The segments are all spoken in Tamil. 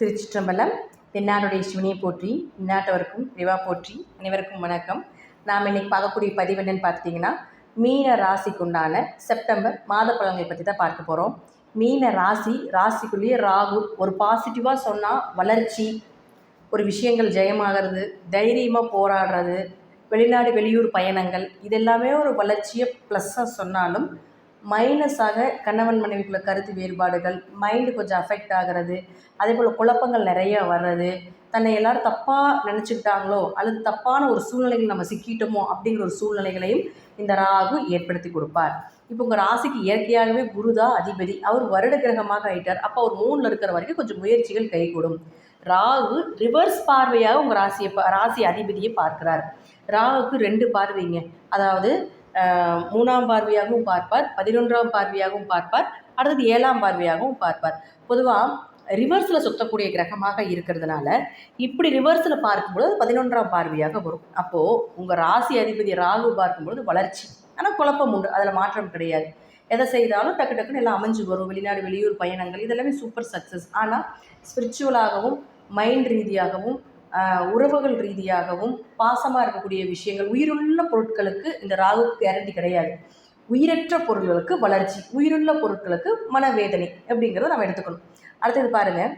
திருச்சிற்றம்பலம் தென்னாடுடைய சிவனியை போற்றி இந்நாட்டவருக்கும் விவா போற்றி அனைவருக்கும் வணக்கம். நாம் இன்னைக்கு பார்க்கக்கூடிய பதிவு என்னன்னு பார்த்தீங்கன்னா மீன ராசிக்குண்டான செப்டம்பர் மாத பழங்களை பற்றி தான் பார்க்க போகிறோம் மீன ராசி ராசிக்குள்ளேயே ராகு ஒரு பாசிட்டிவாக சொன்னால் வளர்ச்சி ஒரு விஷயங்கள் ஜெயமாகிறது தைரியமாக போராடுறது வெளிநாடு வெளியூர் பயணங்கள் இதெல்லாமே ஒரு வளர்ச்சியை ப்ளஸ்ஸாக சொன்னாலும் மைனஸாக கணவன் மனைவிக்குள்ள கருத்து வேறுபாடுகள் மைண்டு கொஞ்சம் அஃபெக்ட் ஆகிறது அதே போல் குழப்பங்கள் நிறைய வர்றது தன்னை எல்லாரும் தப்பாக நினச்சிக்கிட்டாங்களோ அல்லது தப்பான ஒரு சூழ்நிலைகள் நம்ம சிக்கிட்டோமோ அப்படிங்கிற ஒரு சூழ்நிலைகளையும் இந்த ராகு ஏற்படுத்தி கொடுப்பார். இப்போ உங்கள் ராசிக்கு இயற்கையாகவே குருதா அதிபதி. அவர் வருட கிரகமாக ஆயிட்டார். அப்போ அவர் மூணில் இருக்கிற வரைக்கும் கொஞ்சம் முயற்சிகள் கைகூடும். ராகு ரிவர்ஸ் பார்வையாக உங்கள் ராசியை ராசி அதிபதியை பார்க்கிறார். ராகுக்கு ரெண்டு பார்வைங்க. அதாவது மூணாம் பார்வையாகவும் பார்ப்பார் பதினொன்றாம் பார்வையாகவும் பார்ப்பார் அடுத்தது ஏழாம் பார்வையாகவும் பார்ப்பார். பொதுவாக ரிவர்ஸில் சுத்தக்கூடிய கிரகமாக இருக்கிறதுனால இப்படி ரிவர்ஸில் பார்க்கும்பொழுது பதினொன்றாம் பார்வையாக வரும். அப்போது உங்கள் ராசி அதிபதி ராகு பார்க்கும்பொழுது வளர்ச்சி. ஆனால் குழப்பம் உண்டு. அதில் மாற்றம் கிடையாது. எதை செய்தாலும் டக்கு டக்குன்னு எல்லாம் அமைஞ்சு வரும். வெளிநாடு வெளியூர் பயணங்கள் இதெல்லாமே சூப்பர் சக்ஸஸ் ஆனால் ஸ்பிரிச்சுவலாகவும் மைண்ட் ரீதியாகவும் உறவுகள் ரீதியாகவும் பாசமாக இருக்கக்கூடிய விஷயங்கள் உயிருள்ள பொருட்களுக்கு இந்த ராகு கேரண்டி கிடையாது. உயிரற்ற பொருட்களுக்கு வளர்ச்சி உயிருள்ள பொருட்களுக்கு மனவேதனை அப்படிங்கிறத நம்ம எடுத்துக்கணும். அடுத்தது பாருங்கள்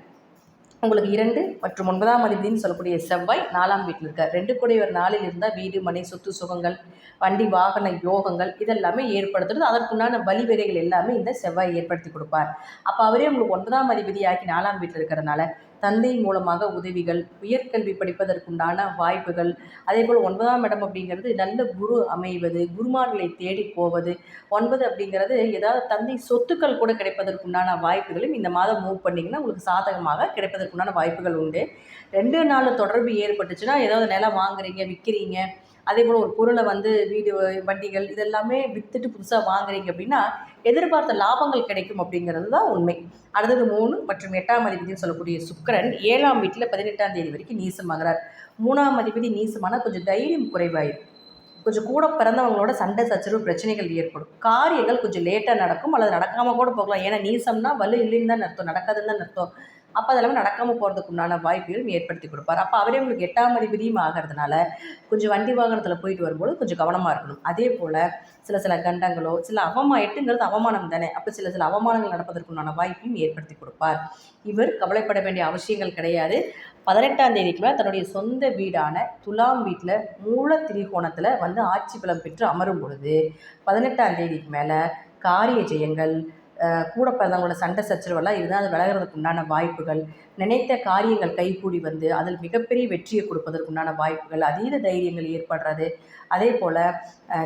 உங்களுக்கு இரண்டு மற்றும் ஒன்பதாம் அதிபதினு சொல்லக்கூடிய செவ்வாய் நாலாம் வீட்டில் இருக்கார். ரெண்டு கூடையவர் நாளில் இருந்தால் வீடு மனை சொத்து சுகங்கள் வண்டி வாகன யோகங்கள் இதெல்லாமே ஏற்படுத்துறது. அதற்குண்டான வழிவகைகள் எல்லாமே இந்த செவ்வாய் ஏற்படுத்தி கொடுப்பார். அப்போ அவரே உங்களுக்கு ஒன்பதாம் அதிபதியாக்கி நாலாம் வீட்டில் இருக்கிறதுனால தந்தை மூலமாக உதவிகள் உயர்கல்வி படிப்பதற்குண்டான வாய்ப்புகள் அதே போல் ஒன்பதாம் இடம் அப்படிங்கிறது நல்ல குரு அமைவது குருமார்களை தேடி போவது. ஒன்பது அப்படிங்கிறது ஏதாவது தந்தை சொத்துக்கள் கூட கிடைப்பதற்குண்டான வாய்ப்புகளும் இந்த மாதம் மூவ் பண்ணிங்கன்னா உங்களுக்கு சாதகமாக கிடைப்பதற்குண்டான வாய்ப்புகள் உண்டு. ரெண்டு நாள் தொடர்பு ஏற்பட்டுச்சுன்னா ஏதாவது நிலம் வாங்குறீங்க விற்கிறீங்க அதே போல் ஒரு பொருளை வந்து வீடு வண்டிகள் இதெல்லாமே விற்றுட்டு புதுசாக வாங்குறீங்க அப்படின்னா எதிர்பார்த்த லாபங்கள் கிடைக்கும் அப்படிங்கிறது தான் உண்மை. அடுத்தது மூணு மற்றும் எட்டாம் அதிபதினு சொல்லக்கூடிய சுக்கரன் ஏழாம் வீட்டில் பதினெட்டாம் தேதி வரைக்கும் நீசமாகிறார். மூணாம் அதிபதி நீசமானால் கொஞ்சம் தைரியம் குறைவாயிடும் கொஞ்சம் கூட பிறந்தவங்களோட சண்டை சச்சரவு பிரச்சனைகள் ஏற்படும். காரியங்கள் கொஞ்சம் லேட்டாக நடக்கும். அல்லது நடக்காமல் கூட போகலாம். ஏன்னா நீசம்னா வலு இல்லைன்னு தான் அர்த்தம். நடக்காதுன்னு தான் அர்த்தம். அப்போ அதெல்லாம் நடக்காமல் போகிறதுக்கு உண்டான வாய்ப்புகளும் ஏற்படுத்தி கொடுப்பார். அப்போ அவரே உங்களுக்கு எட்டாம் அதிபதியும் ஆகிறதுனால கொஞ்சம் வண்டி வாகனத்தில் போயிட்டு வரும்போது கொஞ்சம் கவனமாக இருக்கணும். அதே போல் சில சில கண்டங்களோ சில அவமா எட்டுங்கிறது அவமானம் தானே. அப்போ சில சில அவமானங்கள் நடப்பதற்குண்டான வாய்ப்பையும் ஏற்படுத்தி கொடுப்பார். இவர் கவலைப்பட வேண்டிய அவசியங்கள் கிடையாது. பதினெட்டாம் தேதிக்கு மேலே தன்னுடைய சொந்த வீடான துலாம் வீட்டில் மூல திரிகோணத்தில் வந்து ஆட்சி பலம் பெற்று அமரும் பொழுது பதினெட்டாம் தேதிக்கு மேலே காரிய ஜெயங்கள் கூட பிறந்தவங்களோட சண்டை சச்சரவெல்லாம் இருந்தால் அது விலகிறதுக்கு உண்டான வாய்ப்புகள். நினைத்த காரியங்கள் கைகூடி வந்து அதில் மிகப்பெரிய வெற்றியை கொடுப்பதற்குண்டான வாய்ப்புகள் அதீத தைரியங்கள் ஏற்படுறது. அதே போல்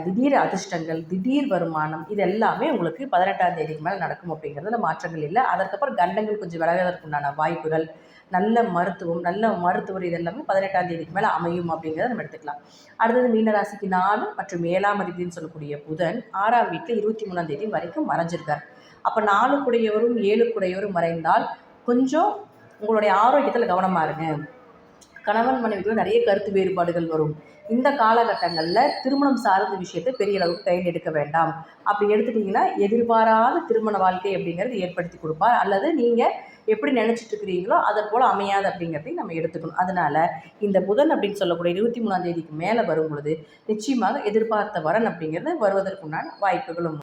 திடீர் அதிர்ஷ்டங்கள் திடீர் வருமானம் இது எல்லாமே உங்களுக்கு பதினெட்டாம் தேதிக்கு மேலே நடக்கும் அப்படிங்கிறதுல மாற்றங்கள் இல்லை. அதற்கப்புறம் கண்டங்கள் கொஞ்சம் விலகிறதுக்குண்டான வாய்ப்புகள் நல்ல மருத்துவம் நல்ல மருத்துவர் இது எல்லாமே பதினெட்டாம் தேதிக்கு மேலே அமையும் அப்படிங்கிறத நம்ம எடுத்துக்கலாம். அடுத்தது மீனராசிக்கு நாலு மற்றும் ஏழாம் அதிபதினு சொல்லக்கூடிய புதன் ஆறாம் வீட்டில் இருபத்தி மூணாம் தேதி வரைக்கும் மறைஞ்சிருக்கார். அப்போ நாலு குடையவரும் ஏழு குடையவரும் மறைந்தால் கொஞ்சம் உங்களுடைய ஆரோக்கியத்தில் கவனமாக இருங்க. கணவன் மனைவிக்குள்ள நிறைய கருத்து வேறுபாடுகள் வரும். இந்த காலகட்டங்களில் திருமணம் சார்ந்த விஷயத்தை பெரிய அளவுக்கு கையில் எடுக்க வேண்டாம். அப்படி எடுத்துட்டிங்கன்னா எதிர்பாராத திருமண வாழ்க்கை அப்படிங்கிறது ஏற்படுத்தி கொடுப்பார். அல்லது நீங்கள் எப்படி நினச்சிட்டு இருக்கிறீங்களோ அதை போல் அமையாது அப்படிங்கிறதையும் நம்ம எடுத்துக்கணும். அதனால் இந்த புதன் அப்படின்னு சொல்லக்கூடிய இருபத்தி மூணாம் தேதிக்கு மேலே வரும் பொழுது நிச்சயமாக எதிர்பார்த்த வரன் அப்படிங்கிறது வருவதற்குண்டான வாய்ப்புகளும்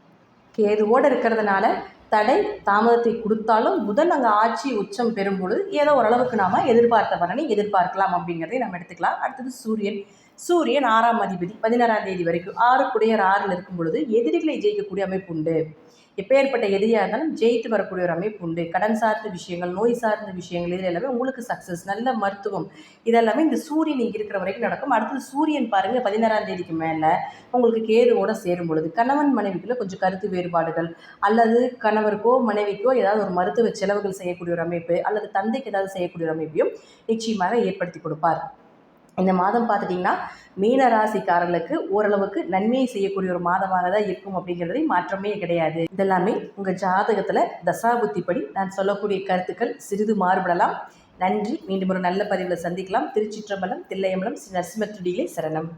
கேதுவோடு இருக்கிறதுனால தடை தாமதத்தை கொடுத்தாலும் புதன் அங்கே ஆட்சி உச்சம் பெறும் பொழுது ஏதோ ஓரளவுக்கு நாம் எதிர்பார்த்த பலனை எதிர்பார்க்கலாம் அப்படிங்கிறதை நம்ம எடுத்துக்கலாம். அடுத்தது சூரியன். சூரியன் ஆறாம் அதிபதி பதினாறாம் தேதி வரைக்கும் ஆறு குடையர் ஆறில் இருக்கும் பொழுது எதிரிகளை ஜெயிக்கக்கூடிய அமைப்பு உண்டு. எப்பேற்பட்ட எதிரியாக இருந்தாலும் ஜெயித்து வரக்கூடிய ஒரு அமைப்பு உண்டு. கடன் சார்ந்த விஷயங்கள் நோய் சார்ந்த விஷயங்கள் இதில் எல்லாமே உங்களுக்கு சக்ஸஸ் நல்ல மருத்துவம். இதெல்லாமே இந்த சூரியன் இங்கே இருக்கிற வரைக்கும் நடக்கும். அடுத்தது சூரியன் பாருங்கள் பதினாறாம் தேதிக்கு மேலே உங்களுக்கு கேதுவோட சேரும் பொழுது கணவன் மனைவிக்குள்ள கொஞ்சம் கருத்து வேறுபாடுகள் அல்லது கணவருக்கோ மனைவிக்கோ ஏதாவது ஒரு மருத்துவ செலவுகள் செய்யக்கூடிய ஒரு அமைப்பு அல்லது தந்தைக்கு ஏதாவது செய்யக்கூடிய ஒரு அமைப்பையும் நிச்சயமாக ஏற்படுத்தி கொடுப்பார். இந்த மாதம் பார்த்துட்டிங்கன்னா மீன ராசிக்காரர்களுக்கு ஓரளவுக்கு நன்மையை செய்யக்கூடிய ஒரு மாதமாக தான் இருக்கும் அப்படிங்கிறது மாற்றமே கிடையாது. இதெல்லாமே உங்கள் ஜாதகத்தில் தசாபுத்திப்படி நான் சொல்லக்கூடிய கருத்துக்கள் சிறிது மாறுபடலாம். நன்றி. மீண்டும் ஒரு நல்ல பதிவில் சந்திக்கலாம். திருச்சிற்றம்பலம் தில்லையம்பலம் ஸ்ரீ நரசிம்மத்துடியிலே சரணம்.